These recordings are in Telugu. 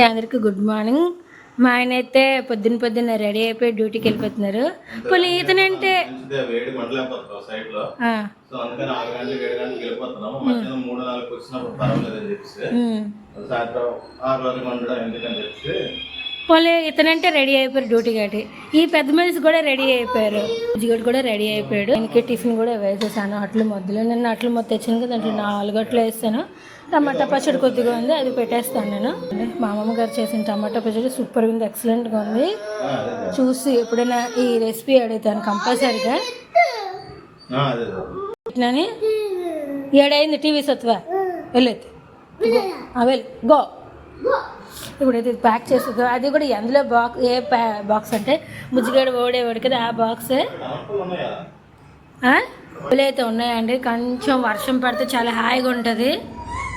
మీ అందరికి గుడ్ మార్నింగ్ మా ఆయన అయితే పొద్దున్న పొద్దున్న రెడీ అయిపోయి డ్యూటీకి వెళ్ళిపోతున్నారు. పోనీ ఇతనంటే మంచిదే వేడి మండలేకపోతున్నాం సైడ్లో. ఆ, సో అందుకని ఆరు గంటలకు ఏడు గంటలకు వెళ్ళిపోతున్నాము. మధ్యాహ్నం మూడు నాలుగు వచ్చినప్పుడు పర్వాలేదు అని చెప్పేసి ఉమ్. సాయంత్రం ఆరు వరకు ఉండడం ఎందుకని చెప్పేసి పోనీ ఇతనంటే రెడీ అయిపోయారు డ్యూటీ కాటి ఈ పెద్ద మనిషి కూడా రెడీ అయిపోయారు. జిగట్ కూడా రెడీ అయిపోయాడు. ఆయనకి టిఫిన్ కూడా వేసేసాను. అట్లు మొద్దులు నిన్న అట్లు మొత్తం తెచ్చాను కదా దాంట్లో నాలుగు అట్లు వేస్తాను. టమాటా పచ్చడి కొద్దిగా ఉంది అది పెట్టేస్తాను నేను. మా అమ్మమ్మ గారు చేసిన టమాటా పచ్చడి సూపర్గా ఉంది ఎక్సలెంట్గా ఉంది. చూసి ఎప్పుడైనా ఈ రెసిపీ అడుగుతాను కంపల్సరీగా. ఏడైంది టీవీ సత్వా? వెళ్ళేది వెల్ గో. ఇప్పుడు ఇది ప్యాక్ చేస్తుంది అది కూడా ఎందులో బాక్స్ ఏ బాక్స్ అంటే ముజ్జిగడ ఓడేవాడు కదా ఆ బాక్సే అయితే ఉన్నాయండి. కొంచెం వర్షం పడితే చాలా హాయిగా ఉంటుంది.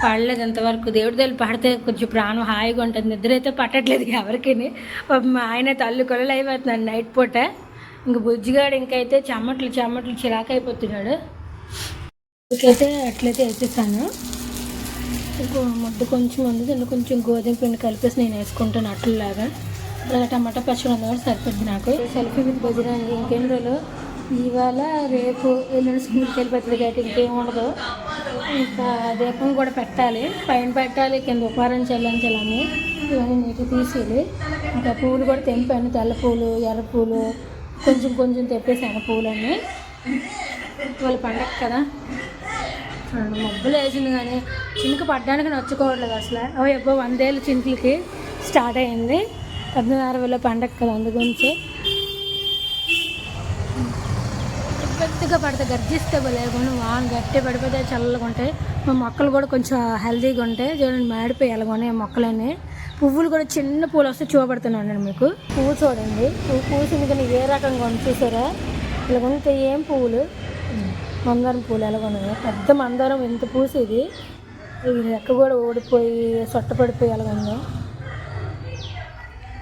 పడలేదు అంతవరకు దేవుడి దగ్గర పడితే కొంచెం ప్రాణం హాయిగా ఉంటుంది. నిద్ర అయితే పట్టట్లేదు ఎవరికి ఆయన తల్లు కొలలు అయిపోతున్నాడు నైట్ పూట. ఇంక బుజ్జిగాడు ఇంకైతే చెమట్లు చెమట్లు చిరాకు అయిపోతున్నాడు. ఇంకైతే అట్లయితే వేసేసాను. ముద్ద కొంచెం ఉంది. దాంట్లో కొంచెం గోధుమ పిండి కలిపేసి నేను వేసుకుంటాను అట్లలాగా. అలాగే టమాటా పచ్చడి ఉంది కూడా సరిపోద్ది నాకు. సెల్ఫీ విత్ బజరంగి ఇంకెన్ని రోజులు? ఇవాళ రేపు ఎల్లుండి స్కూల్కి వెళ్ళిపోతుంది కాబట్టి ఇంకేం ఉండదు. ఇంకా దీపం కూడా పెట్టాలి. పైన పెట్టాలి కింద ఉపారం చెల్లించాలని ఇవన్నీ నీటి తీసేయాలి. ఇంకా పూలు కూడా తెంపాను తెల్ల పూలు ఎర్ర పూలు కొంచెం కొంచెం తెప్పేసాను పూలన్నీ. వాళ్ళ పండగ కదా. మబ్బులు వేసింది కానీ చినుకు పడ్డానికి నచ్చుకోవట్లేదు అసలు. అవి ఎప్పుడో వందేళ్ళ చినుకులకి స్టార్ట్ అయింది. పద్నాలుగు వేల పండగ కదా అందు గురించి గట్టిగా పడితే గర్జిస్తే లేకుండా వాన గట్టి పడిపోతే చల్లగా ఉంటాయి. మా మొక్కలు కూడా కొంచెం హెల్తీగా ఉంటాయి. చూడండి మాడిపోయి ఎలాగోనే మొక్కలని పువ్వులు కూడా చిన్న పూలు వస్తే చూపడుతున్నాను మీకు. పువ్వు చూడండి. పువ్వు పూసింది కానీ ఏ రకంగా ఉంది చూసారా? ఇలా ఉంటే ఏం పువ్వులు? మందారం పూలు ఎలాగొన్నాయి? పెద్ద మందారం ఎంత పూసేది. ఈ రెక్క కూడా ఓడిపోయి సొట్ట పడిపోయి ఎలాగుందో.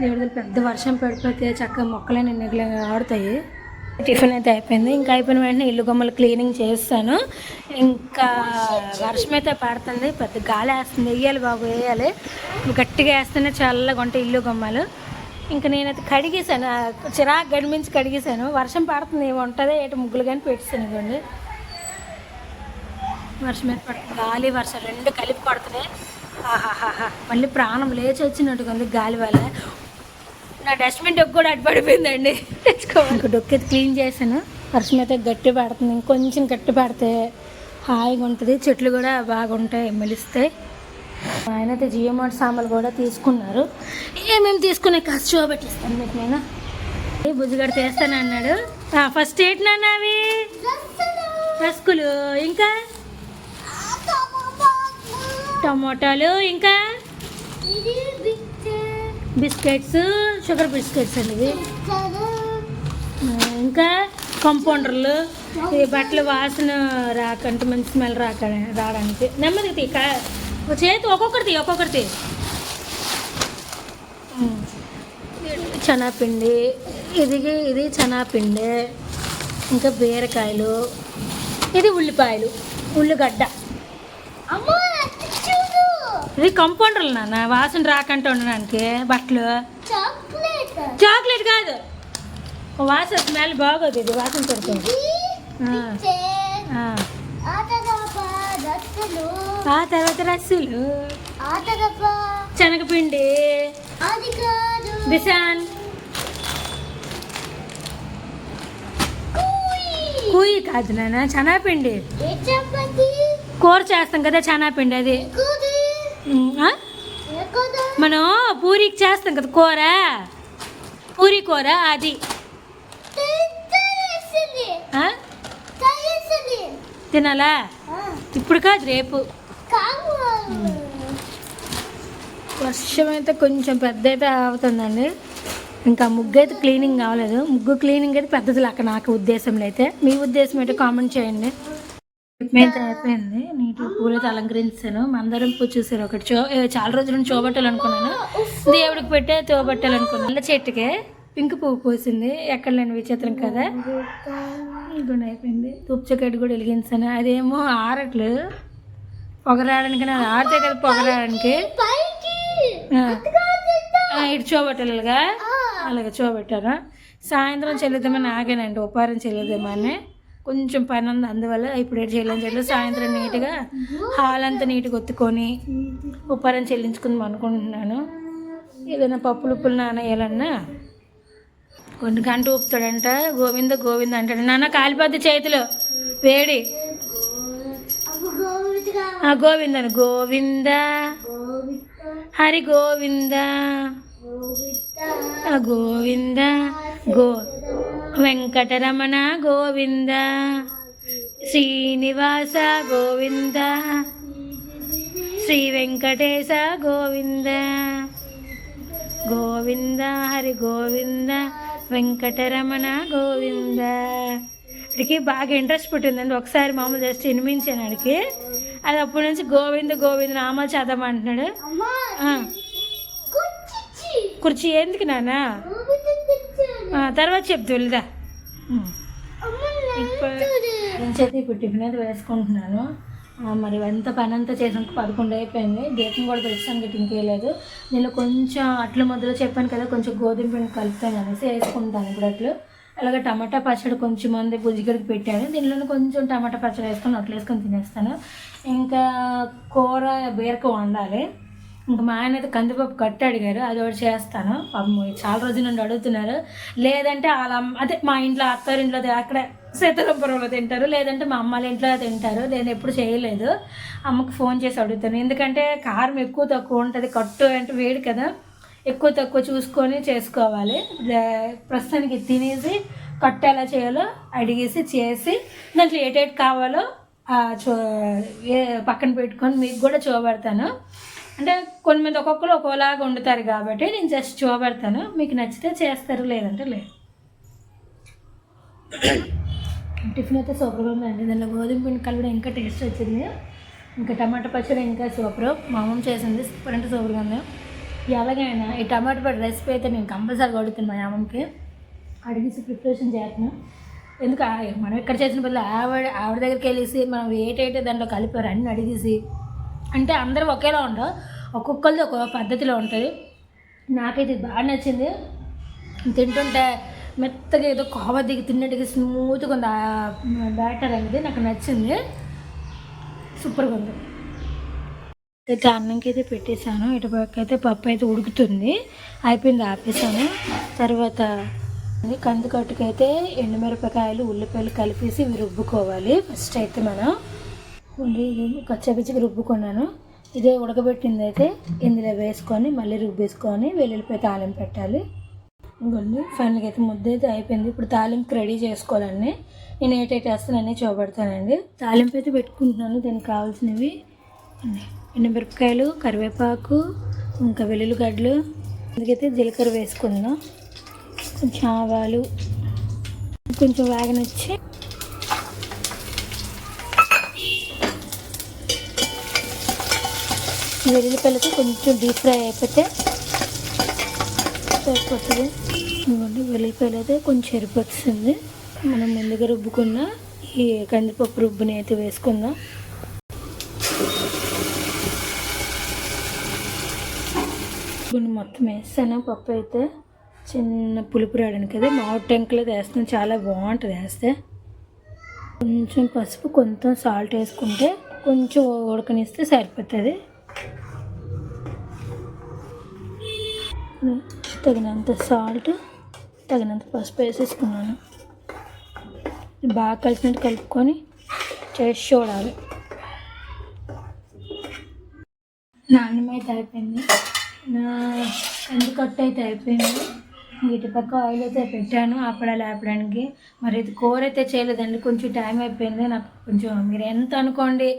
దేవుడి పెద్ద వర్షం పడిపోతే చక్కగా మొక్కలన్నీ నిగల ఆడుతాయి. టిఫిన్ అయితే అయిపోయింది. ఇంకా అయిపోయిన వెంటనే ఇల్లు గొమ్మలు క్లీనింగ్ చేస్తాను. ఇంకా వర్షం అయితే పడుతుంది. పెద్ద గాలి వేస్తుంది. వేయాలి బాబు వేయాలి గట్టిగా వేస్తేనే చల్లగా ఉంటాయి ఇల్లు గొమ్మలు ఇంకా నేనైతే కడిగేశాను. చిరాకు గడిమించి కడిగేశాను. వర్షం పడుతుంది. ఏమి ఉంటుందో ఏటి ముగ్గులు కానీ పెట్టేసాను ఇవ్వండి వర్షం మీద పడుతుంది. గాలి వర్షం రెండు కలిపి పడుతున్నాయి. ఆహాహాహా. మళ్ళీ ప్రాణం లేచి వచ్చినట్టుగా ఉంది గాలి వల్ల. నా డస్ట్బిన్ డొక్కు కూడా అడ్డు పడిపోయిందండి. తెచ్చుకోవాలి. ఇంకా డొక్కు అయితే క్లీన్ చేశాను. వర్షం అయితే గట్టి పడుతుంది. ఇంకొంచెం గట్టి పడితే హాయిగా ఉంటుంది. చెట్లు కూడా బాగుంటాయి మెలిస్తాయి. ఆయన అయితే జియో మార్ట్ సామాన్లు కూడా తీసుకున్నారు. ఏమేమి తీసుకునే కాస్త చూపెట్టిస్తాను మీకు నేను. ఏ బుజ్జిగడ తీస్తాను అన్నాడు. ఫస్ట్ ఏంటి నాన్న అవి రస్కులు. ఇంకా? టమోటాలు. ఇంకా? బిస్కెట్స్ షుగర్ బిస్కెట్స్ అండి ఇవి. ఇంకా కంపౌండర్లు ఈ బట్టలు వాసన రాకంటే మంచి స్మెల్ రాక రావడానికి. నెమ్మదిగా తీ కా చేతి ఒక్కొక్కటి ఒక్కొక్కటి తీ. ఇది ఇది చనాపిండి ఇంకా బీరకాయలు ఇది ఉల్లిపాయలు ఉల్లిగడ్డ. ఇది కంపౌండర్లు నాన్న వాసన రాకంటే ఉండడానికి. బట్టలు? చాక్లెట్ కాదు. వాసన స్మెల్ బాగోదు ఇది వాసన పడుతుంది ఆ, తర్వాత రస్సులు. శనగపిండి. బిసాన్. కూయి. కాదు నాన్న శనగపిండి కూర చేస్తాం కదా శనగపిండి అది? మనం పూరికి చేస్తాం కదా కూర. పూరి కూర అది? తినాలా? ఇప్పుడు కాదు రేపు. వర్షం అయితే కొంచెం పెద్ద అయితే అవుతుందండి ఇంకా ముగ్గు అయితే క్లీనింగ్ కావలేదు. ముగ్గు క్లీనింగ్ అయితే పెద్దది లెక్క నాకు ఉద్దేశంలో అయితే. మీ ఉద్దేశం అయితే కామెంట్ చేయండి. అయితే అయిపోయింది. నీటి పూలతో అలంకరించాను. మందారం పూజ చూసారు ఒకటి. చో చాలా రోజుల నుంచి చూపెట్టాలనుకున్నాను దేవుడికి పెట్టే చూపెట్టాలనుకున్నాను నల్ల చెట్టుకే పింక్ పువ్వు పూసింది. ఎక్కడ లేని విచిత్రం కదా. ఇదిగోండి అయిపోయింది. తుప్చకడ్డి కూడా వెలిగించాను. అదేమో ఆరట్లు. పొగరాడడానికి అది ఆడితే కదా. ఆ, ఇటు చూపెట్టాలిగా అలాగే చూపెట్టాను సాయంత్రం చెల్లిద్దామని ఆగానండి. ఉపారం చెల్లిద్దామని. కొంచెం పని ఉంది అందువల్ల ఇప్పుడు ఏడు చేయలేని చెల్లి సాయంత్రం నీట్గా హాల్ అంతా నీట్గా ఒత్తుకొని ఉపారం చెల్లించుకుందాం అనుకుంటున్నాను. ఏదైనా పప్పులు ఉప్పులు నానేయాలన్నా కొన్ని గంట ఊపుతాడంట గోవింద గోవింద అంటాడు. నాన్న కాలిపోద్ది చేతిలో. వేడి. ఆ గోవిందను గోవింద. హరి గోవింద. ఆ గోవింద. గో వెంకటరమణ గోవింద శ్రీనివాస గోవింద శ్రీ వెంకటేశ గోవింద. గోవింద హరి గోవింద వెంకటరమణ గోవింద. అడికి బాగా ఇంట్రెస్ట్ పుట్టిందండి. ఒకసారి మామూలు జస్ట్ వినిపించాను అడికి అది అప్పటి నుంచి గోవింద గోవింద నామాలు చదవమంటున్నాడు కుర్చీ ఎందుకు నాన్న ఆ, తర్వాత చెప్తూ వెళ్దా. ఇప్పుడు ఇప్పుడు టిఫిన్ అయితే వేసుకుంటున్నాను. మరి ఎంత పని అంతా చేసాక పదకొండు అయిపోయింది. దీపం కూడా పెట్టాను ఇంకేయలేదు నేను కొంచెం అట్ల మొదలు చెప్పాను కదా కొంచెం గోధుమ పిండి కలుపుతాను అనేసి వేసుకుంటాను ఇప్పుడు అట్లు. అలాగే టమాటా పచ్చడి కొంచెం మంది బుజ్జిగడికి పెట్టాను. దీనిలో కొంచెం టమాటా పచ్చడి వేసుకొని అట్లు వేసుకొని తినేస్తాను. ఇంకా కూర బీరకాయ వండాలి. ఇంకా మా ఆయన అయితే కందిపప్పు కట్టి అడిగారు. అది ఒకటి చేస్తాను. అమ్మ చాలా రోజుల నుండి అడుగుతున్నారు. లేదంటే వాళ్ళ అదే మా ఇంట్లో అత్తారింట్లో అక్కడ సీతారాంపురంలో తింటారు. లేదంటే మా అమ్మాళ్ళ ఇంట్లో తింటారు. నేను ఎప్పుడు చేయలేదు. అమ్మకు ఫోన్ చేసి అడుగుతాను. ఎందుకంటే కారం ఎక్కువ తక్కువ ఉంటుంది. కట్టు అంటే వేడి కదా. ఎక్కువ తక్కువ చూసుకొని చేసుకోవాలి. ప్రస్తుతానికి తినేసి కట్టు ఎలా చేయాలో అడిగేసి చేసి దాంట్లో ఏటేటి కావాలో చూ పక్కన పెట్టుకొని మీకు కూడా చూపెడతాను. అంటే కొన్ని మంది ఒక్కొక్కరు ఒక్కోలాగా వండుతారు కాబట్టి నేను జస్ట్ చూపెడతాను. మీకు నచ్చితే చేస్తారు లేదంటే లేదు. టిఫిన్ అయితే సూపర్గా ఉందండి. దానిలో గోధుమ పిండి కలవడం ఇంకా టేస్ట్ వచ్చింది. ఇంకా టమాటా పచ్చడి ఇంకా సూపర్. మా అమ్మ చేసింది సూపర్ అంటే సూపర్గా ఉంది. ఎలాగైనా ఈ టమాటా పచ్చడి రెసిపీ అయితే నేను కంపల్సరీ అడుగుతాను మా అమ్మకి. అడిగేసి ప్రిపరేషన్ చేస్తున్నాను ఎందుకు? మనం ఇక్కడ చేసిన బదులు ఆవిడ ఆవిడ దగ్గరికి వెళ్ళేసి మనం ఏటైతే దాంట్లో కలిపారు అన్ని అడిగేసి అంటే అందరూ ఒకేలా ఉండవు. ఒక్కొక్కరిది ఒక పద్ధతిలో ఉంటుంది. నాకైతే ఇది బాగా నచ్చింది. తింటుంటే మెత్తగా ఏదో కోవ దిగి తిన్నట్టుగా స్మూత్గా ఉంది. బ్యాటర్ అనేది నాకు నచ్చింది. సూపర్గా ఉంది. అయితే అన్నంకి అయితే పెట్టేశాను. ఇటు అయితే పప్పు అయితే ఉడుకుతుంది. అయిపోయింది ఆపేసాను తర్వాత కందికట్టుకైతే ఎండుమిరపకాయలు ఉల్లిపాయలు కలిపేసి ఇవి రుబ్బుకోవాలి. ఫస్ట్ అయితే మనం కచ్చపిచ్చికి రుబ్బుకున్నాను. ఇదే ఉడకబెట్టింది అయితే ఇందులో వేసుకొని మళ్ళీ రుబ్బేసుకొని వెల్లుల్లిపాయ తాలింపు పెట్టాలి. ఇంకొన్ని ఫైనల్గా అయితే ముద్ద అయితే అయిపోయింది. ఇప్పుడు తాలింపు రెడీ చేసుకోవాలండి నేను ఏటైతే వేస్తానని చూపెడతానండి. తాలింపు అయితే పెట్టుకుంటున్నాను. దానికి కావాల్సినవి అన్నీ. ఎండుమిరపకాయలు కరివేపాకు ఇంకా వెల్లుల్లిగడ్డలు. అందుకైతే జీలకర్ర వేసుకుందాం కొంచెం ఆవాలు కొంచెం వేగనొచ్చి వెల్లుల్లిపాయలతో కొంచెం డీప్ ఫ్రై అయిపోతే సరిపోతుంది. ఇదిగోండి వెల్లుల్లిపాయలు అయితే కొంచెం ఎరిపొస్తుంది మనం ముందుగా రుబ్బుకున్న ఈ కందిపప్పు రుబ్బుని అయితే వేసుకుందాం. రుబ్బుని మొత్తం వేస్తాను పప్పు అయితే చిన్న పులుపు రావడానికి కదా మామిడి టెంకులు వేస్తాం చాలా బాగుంటుంది వేస్తే. కొంచెం పసుపు కొంచెం సాల్ట్ వేసుకుంటే కొంచెం ఉడకనిస్తే సరిపోతుంది. తగినంత సాల్ట్ తగినంత పసుపు వేసేసుకున్నాను. బాగా కలిసినట్టు కలుపుకొని చేసి చూడాలి. నాణ్యం అయితే అయిపోయింది. నా ఎందుకట్టు అయితే అయిపోయింది. ఇటు పక్క ఆయిల్ అయితే పెట్టాను. అప్పడాలు ఆపడానికి మరి ఇది కూర అయితే చేయలేదండి. కొంచెం టైం అయిపోయింది. నాకు కొంచెం మీరు ఎంత అనుకోండి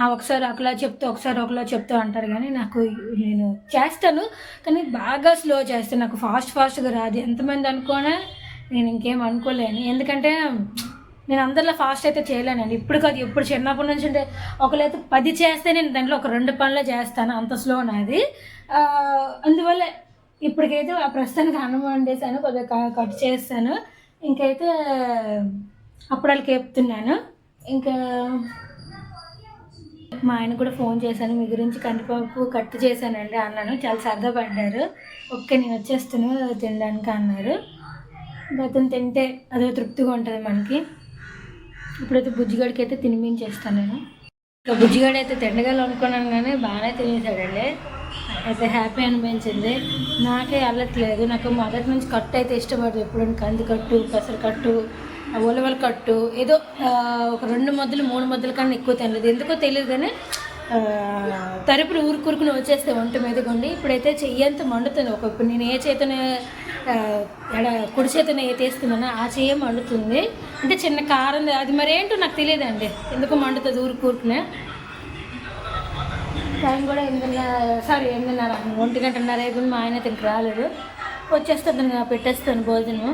ఆ ఒకసారి ఒకలా చెప్తే ఒకసారి ఒకలా చెప్తా అంటారు కానీ నాకు నేను చేస్తాను. కానీ బాగా స్లో చేస్తాను. నాకు ఫాస్ట్ ఫాస్ట్గా రాదు. ఎంతమంది అనుకోనే నేను ఇంకేం అనుకోలేను. ఎందుకంటే నేను అందరిలో ఫాస్ట్ అయితే చేయలేనండి. ఇప్పుడు కాదు ఇప్పుడు చిన్నప్పటి నుంచి అంటే ఒకరైతే పది చేస్తే నేను దాంట్లో ఒక రెండు పనులు చేస్తాను. అంత స్లో నాది. అందువల్ల ఇప్పటికైతే ఆ ప్రస్తుతానికి అన్నం వండేసాను కొద్దిగా కట్ చేస్తాను. ఇంకైతే అప్పుడాలకి కేపుతున్నాను. ఇంకా మా ఆయన కూడా ఫోన్ చేశాను మీ గురించి కందిపప్పు కట్టు చేశానండి అన్నాను. చాలా సరదా పడ్డారు. ఓకే నేను వచ్చేస్తాను తినడానికి అన్నారు. అతను తింటే అదో తృప్తిగా ఉంటుంది మనకి. ఇప్పుడైతే బుజ్జిగాడికి అయితే తినిపించేస్తాను నేను. ఇంకా బుజ్జిగాడు అయితే తిండగలు అనుకున్నాను కానీ బాగానే తినేసాడండి. అయితే హ్యాపీ అనిపించింది. నాకే అల్లట్లేదు. నాకు మొదటి నుంచి కట్టు అయితే ఇష్టపడదు ఎప్పుడు కంది కట్టు పెసర కట్టు ఉలవల కట్టు ఏదో ఒక రెండు మొద్దులు మూడు మొద్దుల కన్నా ఎక్కువ తినలేదు. ఎందుకో తెలియదు కానీ తరుపులు ఊరుకూరుకుని వచ్చేస్తే వంట మీద కొండి ఇప్పుడైతే చెయ్యంత మండుతుంది. ఒక ఇప్పుడు నేను ఏ చేతనే ఎడ కుడి చేతనే ఏ తీస్తున్నానో ఆ చేయ మండుతుంది. అంటే చిన్న కారం అది మరేంటో నాకు తెలియదండి. ఎందుకు మండుతుంది ఊరుకూరుకునే. టైం కూడా ఎనిమిదిన్నర సారీ ఎనిమిదిన్నర ఒంటి గంటన్నర అయిపోయింది మా ఆయన ఇంక రాలేదు. వచ్చేస్తాను నేను పెట్టేస్తాను భోజనం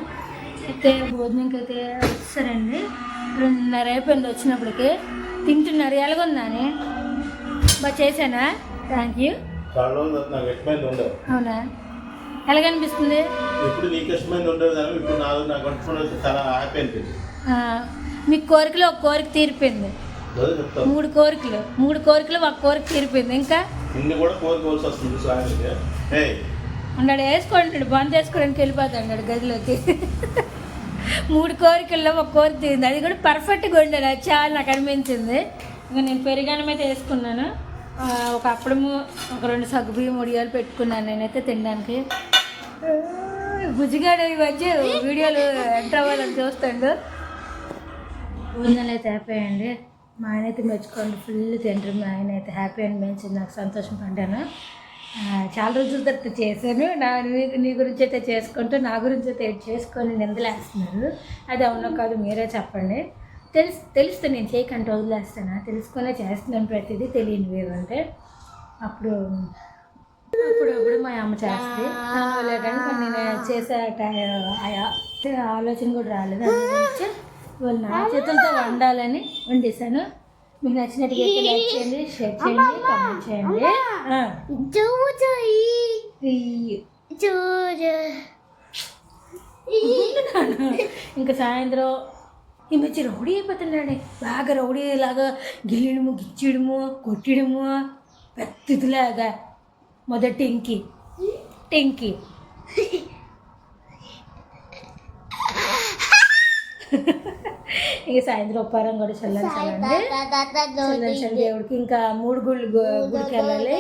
అయితే భోజనంకి అయితే వచ్చారండి రెండున్నర అయిపోయింది వచ్చినప్పటికి. తింటున్నారు ఎలాగొందని? బాగా చేశానా? థ్యాంక్ యూ అవునా? ఎలాగనిపిస్తుంది? ఇప్పుడు నీకు ఇష్టమైంది ఉండదు కానీ ఇప్పుడు నాకు నాకు వండుకుని వచ్చి చాలా హ్యాపీ అనిపించింది ఆ, మీ కోరికలో ఒక కోరిక తీరిపోయింది. మూడు కోరికలు మూడు కోరికలు ఒక కోరిక తీరిపోయింది. ఇంకా? ఇన్ని కూడా కోరుకోవాల్సి వస్తుంది ఉన్నాడు వేసుకోండి బంద్ చేసుకోవడానికి వెళ్ళిపోతాడు గదిలోకి. మూడు కోరికల్లో ఒక కోరిక తీరింది. అది కూడా పర్ఫెక్ట్గా ఉండేది అది చాలా నాకు అనిపించింది. ఇంకా నేను పెరిగానం అయితే వేసుకున్నాను. ఒక అప్పడము ఒక రెండు సగ్గు బియ్యం ఉడియాలు పెట్టుకున్నాను నేనైతే తినడానికి. బుజ్జిగాడు మధ్య వీడియోలు ఎంటర్ అవ్వాలని చూస్తాడు. భోజనాలు అయితే హ్యాపీ అండి మా ఆయన అయితే మెచ్చుకోండి. ఫుల్ తింటారు. మా ఆయన అయితే హ్యాపీ అనిపించింది నాకు సంతోషం పడ్డాను. చాలా రోజుల తర్వాత చేశాను. నా నీ గురించి అయితే చేసుకుంటూ నా గురించి అయితే చేసుకొని నిందలేస్తున్నారు. అది అవునో కాదు మీరే చెప్పండి. తెలుసు తెలిస్తే నేను చేయకంటే వదిలేస్తాను? తెలుసుకునే చేస్తున్నాను ప్రతిదీ తెలియని ఏమంటే అప్పుడు అప్పుడు అప్పుడు మా అమ్మ చేస్తుంది. లేదంటే నేను చేసే ఆలోచన కూడా రాలేదు. వాళ్ళు నా చేతులతో వండాలని వండేసాను మీకు నచ్చినట్టుగా అయితే లైక్ చేయండి షేర్ చేయండి కామెంట్ చేయండి. ఇంకా సాయంత్రం ఈ మధ్య రౌడీ అయిపోతున్నాడు. బాగా రౌడీ లాగా గిల్లడము గిచ్చడము కొట్టడము పెద్దదిలాగా. మొదటి టెంకి. టెంకి. ఇక సాయంత్రం ఉప్పారం కూడా చల్లించాలండి చల్లించాలి దేవుడికి ఇంకా మూడు గుళ్ళు గుడికి వెళ్ళాలి.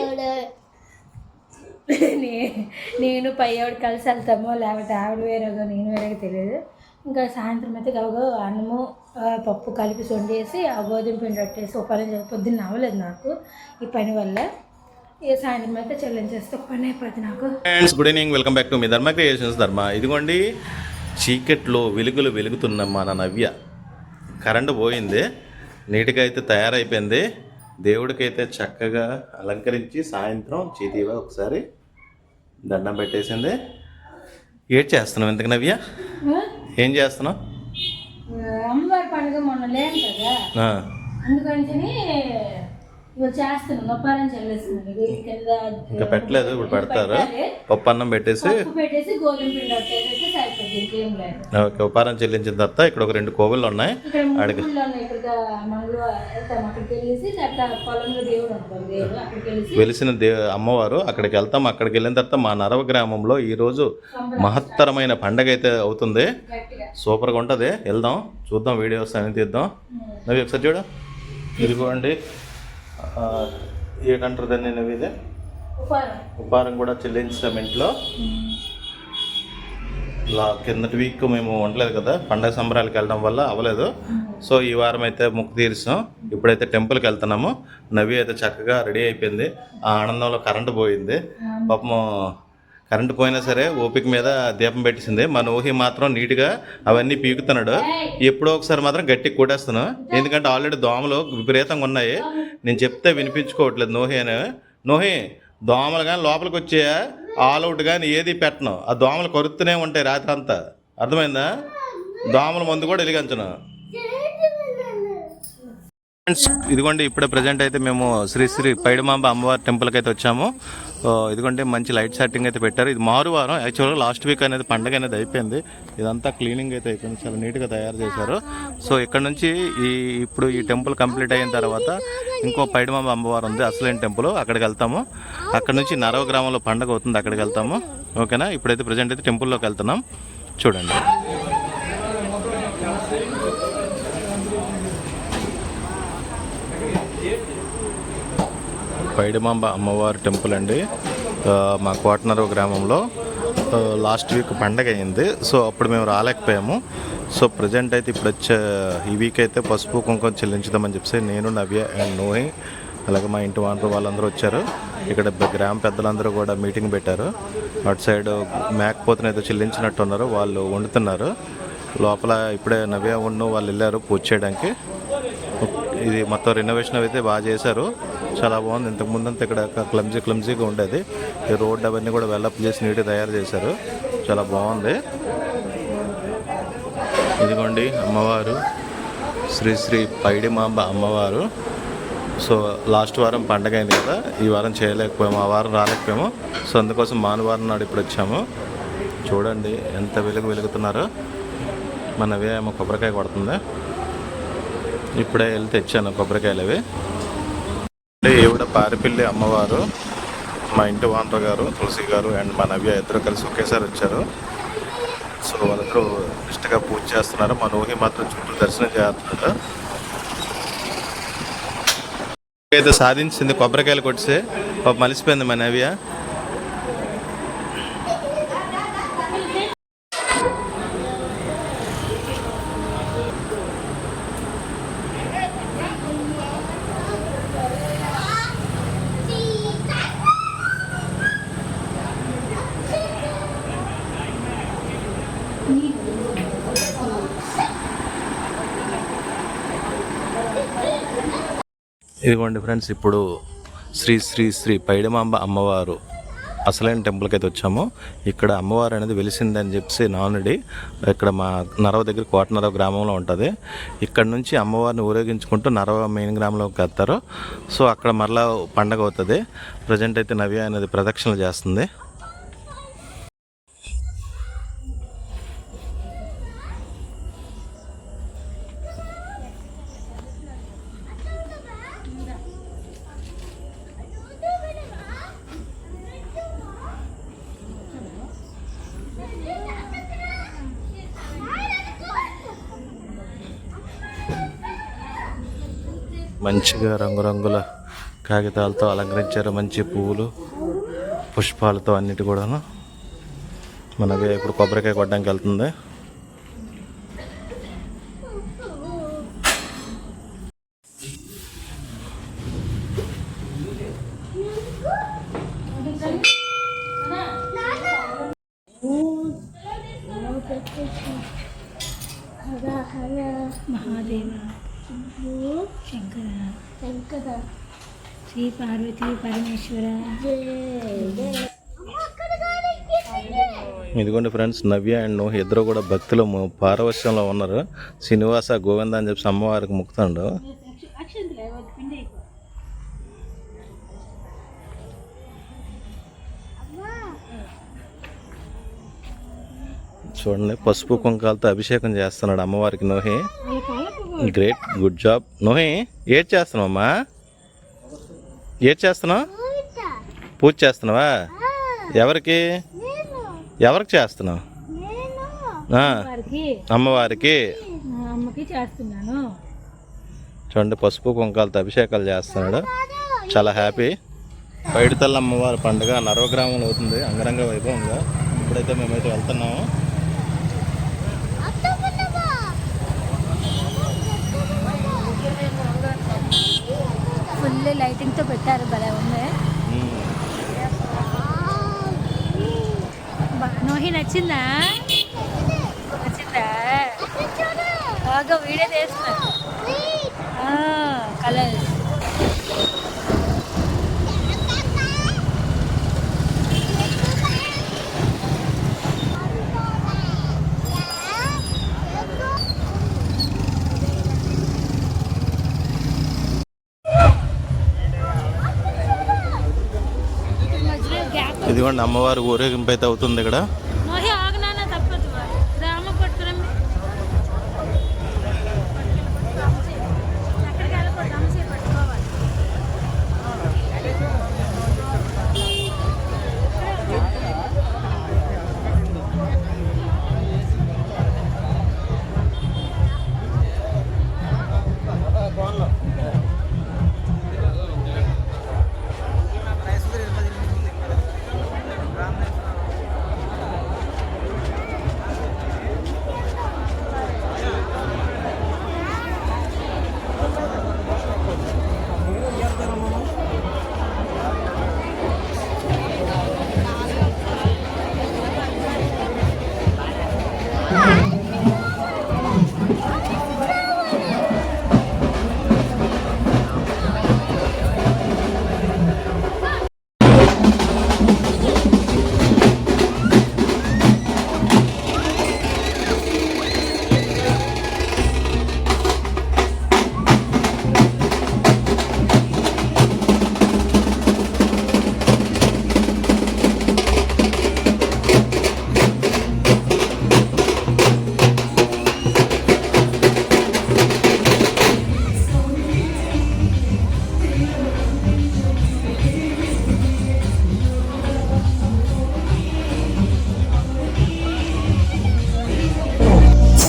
నే- నేను పై ఆవిడ కలిసి వెళ్తామో లేకపోతే ఆవిడ వేరేగా నేను వేరేగా తెలియదు. ఇంకా సాయంత్రం అయితే గవగా అన్నము పప్పు కలిపి వండేసి ఆ గోధుమ పిండి పెట్టేసి ఒక పని చేసి పొద్దున్న అవ్వలేదు నాకు ఈ పని వల్ల. ఇక సాయంత్రం అయితే చెల్లించేస్తే ఒక పని అయిపోతుంది నాకు. Friends good evening welcome back to me Dharma creations ధర్మ. ఇదిగోండి చీకట్లో వెలుగులు వెలుగుతున్న మన నవ్య. కరెంటు పోయింది నీట్గా అయితే తయారైపోయింది. దేవుడికైతే చక్కగా అలంకరించి సాయంత్రం చేతివా ఒకసారి దండం పెట్టేసింది. ఏడ్ చేస్తున్నావు ఎందుకు నవ్య? ఏం చేస్తున్నావు? అమ్మవారి పండుగ మొన్న లేదు కదా. అందుకని చెల్లిస్తున్నాను ఇంకా పెట్టలేదు ఇప్పుడు పెడతారు. పప్పు అన్నం పెట్టేసి పప్పు పెట్టేసి గోధుమ పిండి వచ్చేసేసి సరిపోతుంది ఇంకేం లేదు. ఓకే ఉపారం చెల్లించిన తర్వాత ఇక్కడ ఒక రెండు కోవిళ్ళు ఉన్నాయి. ఇక్కడ అడిగి గుళ్ళు ఉన్నాయి ఇక్కడ మంగళ వెళ్తాం అక్కడికి వెళ్ళేసి తర్వాత పొలంలో దేవుడు ఉంటాం దేవుడు అక్కడికి వెళ్ళేసి వెలిసిన దే అమ్మవారు అక్కడికి వెళ్తాం. అక్కడికి వెళ్ళిన తర్వాత మా నరవ గ్రామంలో ఈరోజు మహత్తరమైన పండగ అయితే అవుతుంది. గట్టిగా. సూపర్గా ఉంటుంది. వెళ్దాం చూద్దాం వీడియోస్ అన్ని తీద్దాం. నవ్వు ఒకసారి చూడు. ఇదిగోండి ఆ, ఏంటంటారు దాన్ని నవ్వు ఇది? ఉపారం. కూడా చెల్లించాం ఇంట్లో ఇలా కిందటి వీక్ మేము ఉండలేదు కదా పండగ సంబరాలకు వెళ్ళడం వల్ల అవ్వలేదు. సో ఈ వారం అయితే ముక్కు తీర్చాం ఇప్పుడైతే టెంపుల్కి వెళ్తున్నాము. నవి అయితే చక్కగా రెడీ అయిపోయింది. ఆ ఆనందంలో కరెంటు పోయింది. పాపం కరెంటు పోయినా సరే ఓపిక మీద దీపం పెట్టేసింది. మన ఊహి మాత్రం నీట్గా అవన్నీ పీకుతున్నాడు. ఎప్పుడో ఒకసారి మాత్రం గట్టి కొట్టేస్తాను. ఎందుకంటే ఆల్రెడీ దోమలు విపరీతంగా ఉన్నాయి. నేను చెప్తే వినిపించుకోవట్లేదు నోహి అని. నోహి దోమలు కానీ లోపలికి వచ్చే ఆల్ అవుట్ కానీ ఏది పెట్టను. ఆ దోమలు కొరుతూనే ఉంటాయి రాత్రి అంతా అర్థమైందా? దోమల మందు కూడా వెలిగించను. ఫ్రెండ్స్ ఇదిగోండి ఇప్పుడే ప్రజెంట్ అయితే మేము శ్రీ శ్రీ పైడుమాంబ అమ్మవారి టెంపుల్కి అయితే వచ్చాము. ఎందుకంటే మంచి లైట్ సెట్టింగ్ అయితే పెట్టారు. ఇది మారువారం యాక్చువల్గా లాస్ట్ వీక్ అనేది పండగ అనేది అయిపోయింది. ఇదంతా క్లీనింగ్ అయితే అయిపోయింది. చాలా నీట్గా తయారు చేశారు. సో ఇక్కడ నుంచి ఈ ఇప్పుడు ఈ టెంపుల్ కంప్లీట్ అయిన తర్వాత ఇంకో పైడిమాంబ అమ్మవారు ఉంది అసలైన టెంపుల్. అక్కడికి వెళ్తాము. అక్కడ నుంచి నరవ గ్రామంలో పండగ అవుతుంది అక్కడికి వెళ్తాము. ఓకేనా? ఇప్పుడైతే ప్రజెంట్ అయితే టెంపుల్లోకి వెళ్తున్నాం. చూడండి. పైడిమాంబ అమ్మవారి టెంపుల్ అండి. మా కోటనరు గ్రామంలో లాస్ట్ వీక్ పండగ అయింది. సో అప్పుడు మేము రాలేకపోయాము. సో ప్రజెంట్ అయితే ఇప్పుడు వచ్చే ఈ వీక్ అయితే పసుపు కుంకుమ చెల్లించుదామని చెప్పి నేను నవ్య అండ్ నోహి అలాగే మా ఇంటి వాంటర్ వాళ్ళందరూ వచ్చారు. ఇక్కడ గ్రామ పెద్దలందరూ కూడా మీటింగ్ పెట్టారు. అటు సైడ్ మేకపోతుని ఏదో చెల్లించినట్టు ఉన్నారు. వాళ్ళు వండుతున్నారు. లోపల ఇప్పుడే నవ్య ఉన్న వాళ్ళు వెళ్ళారు పూజ చేయడానికి. ఇది మొత్తం రెనోవేషన్ అయితే బాగా చేశారు. చాలా బాగుంది. ఇంతకు ముందంతా ఇక్కడ క్లమ్జీ క్లమ్జీగా ఉండేది. ఈ రోడ్ అవన్నీ కూడా వెల్లప్ చేసి నీట్గా తయారు చేశారు. చాలా బాగుంది. ఇదిగోండి అమ్మవారు. శ్రీ శ్రీ పైడిమాంబ అమ్మవారు. సో లాస్ట్ వారం పండగ అయింది కదా ఈ వారం చేయలేకపోయాము ఆ వారం రాలేకపోయాము. సో అందుకోసం మానవారం నాడు ఇప్పుడు వచ్చాము. చూడండి ఎంత వెలుగు వెలుగుతున్నారో. మన ఏమో కొబ్బరికాయ కొడుతుంది. ఇప్పుడే వెళ్ళి తెచ్చాను కొబ్బరికాయలు అవి. అంటే ఈవిడ పారిపిల్లి అమ్మవారు మా ఇంటి వాంటర్ గారు తులసి గారు అండ్ మా నవ్య ఇద్దరు కలిసి ఒకేసారి వచ్చారు. సో వాళ్ళకు ఇష్టగా పూజ చేస్తున్నారు. మా నోహి మాత్రం చుట్టూ దర్శనం చేస్తున్నాడు అయితే సాధించింది కొబ్బరికాయలు కొట్టితే పాప మలిసిపోయింది మా నవ్య. ఇదిగోండి ఫ్రెండ్స్ ఇప్పుడు శ్రీ శ్రీ శ్రీ పైడిమాంబ అమ్మవారు అసలైన టెంపుల్కి అయితే వచ్చాము. ఇక్కడ అమ్మవారు అనేది వెలిసిందని చెప్పి నానుడి ఇక్కడ మా నరవ దగ్గర కోటనరవ గ్రామంలో ఉంటుంది. ఇక్కడ నుంచి అమ్మవారిని ఊరేగించుకుంటూ నరవ మెయిన్ గ్రామంలోకి వెళ్తారు. సో అక్కడ మరలా పండగ అవుతుంది. ప్రజెంట్ అయితే నవ్య అనేది ప్రదక్షిణలు చేస్తుంది. మంచిగా రంగురంగుల కాగితాలతో అలంకరించారు. మంచి పువ్వులు పుష్పాలతో అన్నిటి కూడాను. మనకి ఇప్పుడు కొబ్బరికాయ కొట్టడానికి వెళ్తుంది. మహాదేవ. శంకర. శ్రీ పార్వతీ పరమేశ్వర. ఇదిగోండి ఫ్రెండ్స్ నవ్య అండ్ నోహ్ ఇద్దరు కూడా భక్తులు పారవశ్యంలో ఉన్నారు. శ్రీనివాస గోవింద అని చెప్పి అమ్మవారికి ముక్తాడు చూడండి పసుపు కుంకాలతో అభిషేకం చేస్తున్నాడు అమ్మవారికి Nohi. Great good job Nohi ఏడ్ చేస్తున్నావమ్మా? ఏడ్ చేస్తున్నావు? పూజ. చేస్తున్నావా? ఎవరికి? ఎవరికి చేస్తున్నావు? ఆ, వారికి అమ్మవారికి. మా అమ్మకి చేస్తున్నాను. చూడండి పసుపు కుంకాలతో అభిషేకాలు చేస్తున్నాడు. చాలా హ్యాపీ పైడితల్ల అమ్మవారి పండుగ నరవగ్రామంలో అవుతుంది. అంగరంగ వైభవంగా. ఇప్పుడైతే మేమైతే వెళ్తున్నాము ఫుల్ లైటింగ్తో పెట్టారు భలే ఉంది. నోహి నచ్చిందా? నచ్చిందా? బాగా వీడియో చేస్తున్నా కలర్. ఇదిగోండి అమ్మవారి ఊరేగింపు అయితే అవుతుంది ఇక్కడ.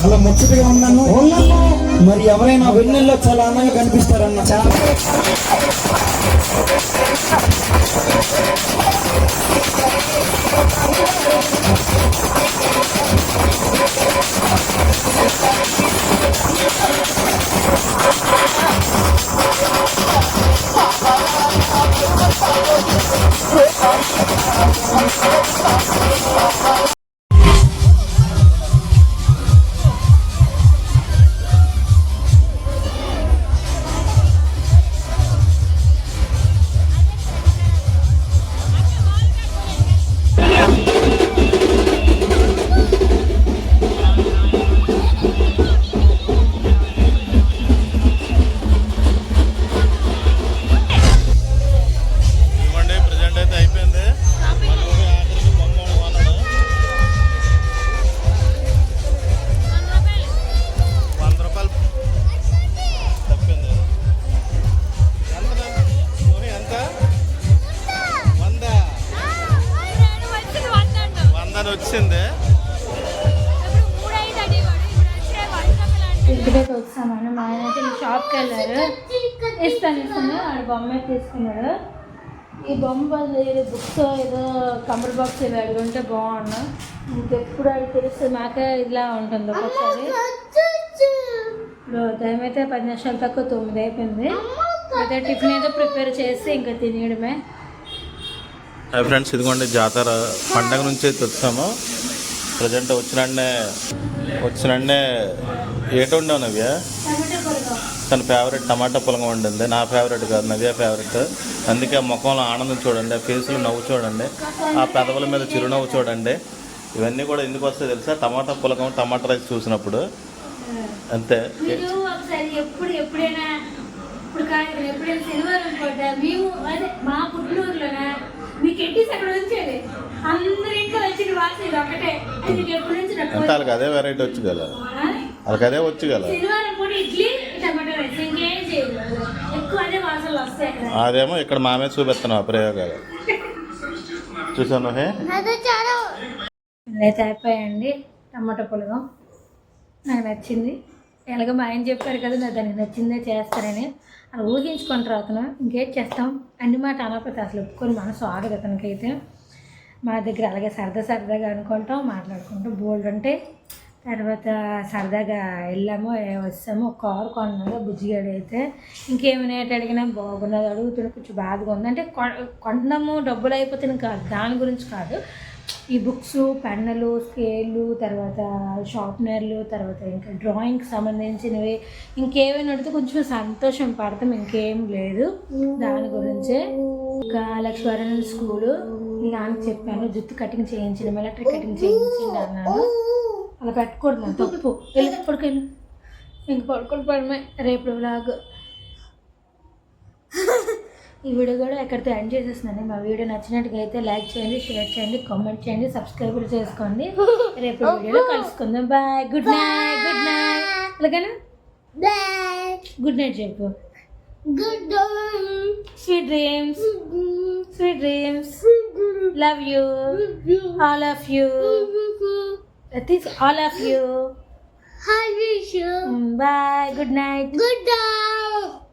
చాలా ముచ్చటగా ఉన్నాను. మరి ఎవరైనా వెన్నెల్లో చాలా అందంగా కనిపిస్తారన్న చాలా ఇంకెప్పుడు అది తెలుస్తుంది? మాకే ఇలా ఉంటుంది ఒక్కొక్కసారి. టైం అయితే పది నిమిషాలు తక్కువ తొమ్మిది అయిపోయింది. అయితే టిఫిన్ ఏదో ప్రిపేర్ చేసి ఇంకా తినేయడమే. హాయ్ ఫ్రెండ్స్ ఇదిగోండి జాతర పండగ నుంచి అయితే వచ్చాము ప్రజెంట్ వచ్చినండే వచ్చినండే ఏటి వండావు నవ్య. తన ఫేవరెట్ టమాటా పొలంగా వండింది. నా ఫేవరెట్ కాదు నవ్య ఫేవరెట్ అందుకే ఆ ముఖంలో ఆనందం చూడండి ఆ ఫేస్లో నవ్వు చూడండి ఆ పెదవుల మీద చిరునవ్వు చూడండి. ఇవన్నీ కూడా ఎందుకు వస్తాయి తెలుసా? టమాటా పులకం టమాటా రైస్ చూసినప్పుడు. అంతే. మీరు ఒకసారి ఎప్పుడు ఎప్పుడైనా ఇప్పుడు కాదు ఎప్పుడైనా శనివారం పూట మేము అదే మా పుట్టినూరులోనే మీకు ఎట్టీస్ అక్కడ ఉంచేది అందరి ఇంట్లో వచ్చిన వాసన ఇది ఒకటే. అది మీకు ఎప్పటి నుంచి అంటే నాకు వాళ్ళకి అదే వెరైటీ వచ్చు కదా. వాళ్ళకి అదే వచ్చు కదా. శనివారం పూట ఇడ్లీ టమాటో రైస్. ఇంకేం చేయదు. ఎక్కువ అదే వాసనలు వస్తాయి అక్కడ అదేమో ఇక్కడ మామే చూపిస్తున్నాం ఆ ప్రయోగాలు. చూసాను హే అయితే అయిపోయాయండి టమాటో పులగం. నాకు నచ్చింది. ఎలాగో మా ఆయన చెప్పారు కదా నాకు దానికి నచ్చిందే చేస్తారని. అలా ఊహించుకుంటారు అతను. ఇంకేం చేస్తాం? అన్ని మాట అనకపోతే అసలు ఒప్పుకొని మనసు ఆగదు అతనికైతే. మా దగ్గర అలాగే సరదా సరదాగా అనుకుంటాం మాట్లాడుకుంటాం బోల్డ్ ఉంటే తర్వాత సరదాగా వెళ్ళాము వచ్చాము ఒక కారు కొన్నాడు బుజ్జిగాడు అయితే. ఇంకేమైనా అడిగినా బాగున్నది అడుగుతున్నా కొంచెం బాధగా ఉంది. అంటే కొ- కొన్నాము డబ్బులు అయిపోతే కాదు దాని గురించి కాదు. ఈ బుక్స్ పెన్నులు స్కేళ్ళు తర్వాత షార్ప్నర్లు తర్వాత ఇంకా డ్రాయింగ్కి సంబంధించినవి ఇంకేమైనా అడిగితే కొంచెం సంతోషం పడతాం ఇంకేం లేదు. దాని గురించే. ఇంకా లక్ష్మీవరం స్కూలు నాన్నకి చెప్పాను జుట్టు కటింగ్ చేయించండి ఎలక్ట్రిక్ కటింగ్ చేయించండి అన్నాను. అలా పెట్టకూడదు తప్పు. వెళ్ళి పడుకోను ఇంక పడుకొని పడమే రేపు వ్లాగ్. ఈ వీడియో కూడా ఎక్కడితో ఎండ్ చేసేస్తున్నాను. మా వీడియో నచ్చినట్టుగా అయితే లైక్ చేయండి షేర్ చేయండి కామెంట్ చేయండి సబ్స్క్రైబ్ చేసుకోండి. రేపు వీడియోలో కలుసుకుందాం. Bye good night good night అలాగేనా? Good night చెప్పు. Night. Sweet dreams sweet dreams love you all of you all of you How are you? Bye good night Good night.